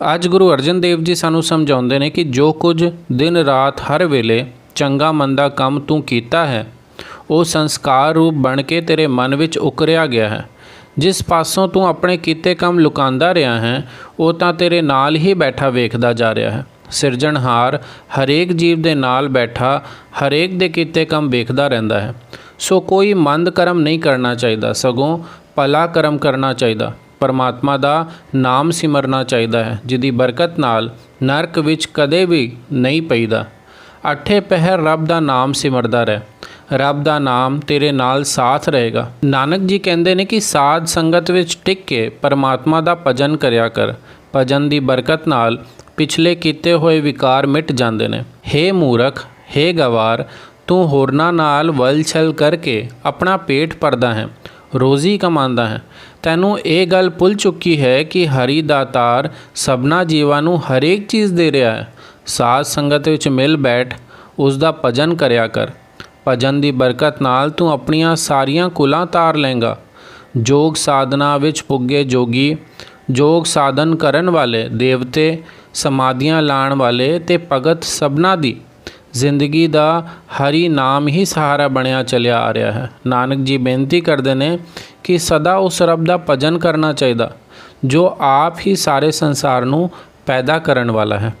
ਅੱਜ ਗੁਰੂ ਅਰਜਨ ਦੇਵ ਜੀ ਸਾਨੂੰ ਸਮਝਾਉਂਦੇ ਨੇ ਕਿ ਜੋ ਕੁਝ ਦਿਨ ਰਾਤ ਹਰ ਵੇਲੇ ਚੰਗਾ ਮੰਦਾ ਕੰਮ ਤੂੰ ਕੀਤਾ ਹੈ, ਉਹ ਸੰਸਕਾਰ ਰੂਪ ਬਣ ਕੇ ਤੇਰੇ ਮਨ ਵਿੱਚ ਉਕਰਿਆ ਗਿਆ ਹੈ। ਜਿਸ ਪਾਸੋਂ ਤੂੰ ਆਪਣੇ ਕੀਤੇ ਕੰਮ ਲੁਕਾਉਂਦਾ ਰਿਹਾ ਹੈ, ਉਹ ਤਾਂ ਤੇਰੇ ਨਾਲ ਹੀ ਬੈਠਾ ਵੇਖਦਾ ਜਾ ਰਿਹਾ ਹੈ। ਸਿਰਜਣਹਾਰ ਹਰੇਕ ਜੀਵ ਦੇ ਨਾਲ ਬੈਠਾ, ਹਰੇਕ ਦੇ ਕੀਤੇ ਕੰਮ ਵੇਖਦਾ ਰਹਿੰਦਾ ਹੈ। ਸੋ ਕੋਈ ਮੰਦ ਕਰਮ ਨਹੀਂ ਕਰਨਾ ਚਾਹੀਦਾ, ਸਗੋਂ ਭਲਾ ਕਰਮ ਕਰਨਾ ਚਾਹੀਦਾ। ਪਰਮਾਤਮਾ ਦਾ ਨਾਮ ਸਿਮਰਨਾ ਚਾਹੀਦਾ ਹੈ ਜਿਹਦੀ ਬਰਕਤ ਨਾਲ ਨਰਕ ਵਿੱਚ ਕਦੇ ਵੀ ਨਹੀਂ ਪਈਦਾ। ਅੱਠੇ ਪਹਿਰ ਰੱਬ ਦਾ ਨਾਮ ਸਿਮਰਦਾ ਰਹਿ। ਰੱਬ ਦਾ ਨਾਮ ਤੇਰੇ ਨਾਲ ਸਾਥ ਰਹੇਗਾ। ਨਾਨਕ ਜੀ ਕਹਿੰਦੇ ਨੇ ਕਿ ਸਾਧ ਸੰਗਤ ਵਿੱਚ ਟਿਕ ਕੇ ਪਰਮਾਤਮਾ ਦਾ ਭਜਨ ਕਰਿਆ ਕਰ। ਭਜਨ ਦੀ ਬਰਕਤ ਨਾਲ ਪਿਛਲੇ ਕੀਤੇ ਹੋਏ ਵਿਕਾਰ ਮਿਟ ਜਾਂਦੇ ਨੇ। ਹੇ ਮੂਰਖ, ਹੇ ਗਵਾਰ, ਤੂੰ ਹੋਰਨਾਂ ਨਾਲ ਵਲਛਲ ਕਰਕੇ ਆਪਣਾ ਪੇਟ ਭਰਦਾ ਹੈ। ਰੋਜ਼ੀ ਕਮਾਉਂਦਾ ਹੈ। ਤੈਨੂੰ ਇਹ ਗੱਲ ਭੁੱਲ ਚੁੱਕੀ ਹੈ ਕਿ ਹਰੀ ਦਾਤਾਰ ਸਭਨਾ ਜੀਵਾਂ ਨੂੰ ਹਰੇਕ ਚੀਜ਼ ਦੇ ਰਿਹਾ ਹੈ। ਸਾਧ ਸੰਗਤ ਵਿੱਚ ਮਿਲ ਬੈਠ ਉਸ ਦਾ ਭਜਨ ਕਰਿਆ ਕਰ। ਭਜਨ ਦੀ ਬਰਕਤ ਨਾਲ ਤੂੰ ਆਪਣੀਆਂ ਸਾਰੀਆਂ ਕੁਲਾਂ ਤਾਰ ਲੇਗਾ ਜੋਗ ਸਾਧਨਾ ਵਿੱਚ ਪੁੱਗੇ ਜੋਗੀ, ਜੋਗ ਸਾਧਨ ਕਰਨ ਵਾਲੇ ਦੇਵਤੇ, ਸਮਾਧੀਆਂ ਲਾਣ ਵਾਲੇ ਤੇ ਭਗਤ ਸਭਨਾ ਦੀ ਜ਼ਿੰਦਗੀ ਦਾ ਹਰੀ ਨਾਮ ਹੀ ਸਹਾਰਾ ਬਣਿਆ ਚਲਿਆ ਆ ਰਿਹਾ ਹੈ। ਨਾਨਕ ਜੀ ਬੇਨਤੀ ਕਰਦੇ ਨੇ ਕਿ ਸਦਾ ਉਸ ਰੱਬ ਦਾ ਭਜਨ ਕਰਨਾ ਚਾਹੀਦਾ, ਜੋ ਆਪ ਹੀ ਸਾਰੇ ਸੰਸਾਰ ਨੂੰ ਪੈਦਾ ਕਰਨ ਵਾਲਾ ਹੈ।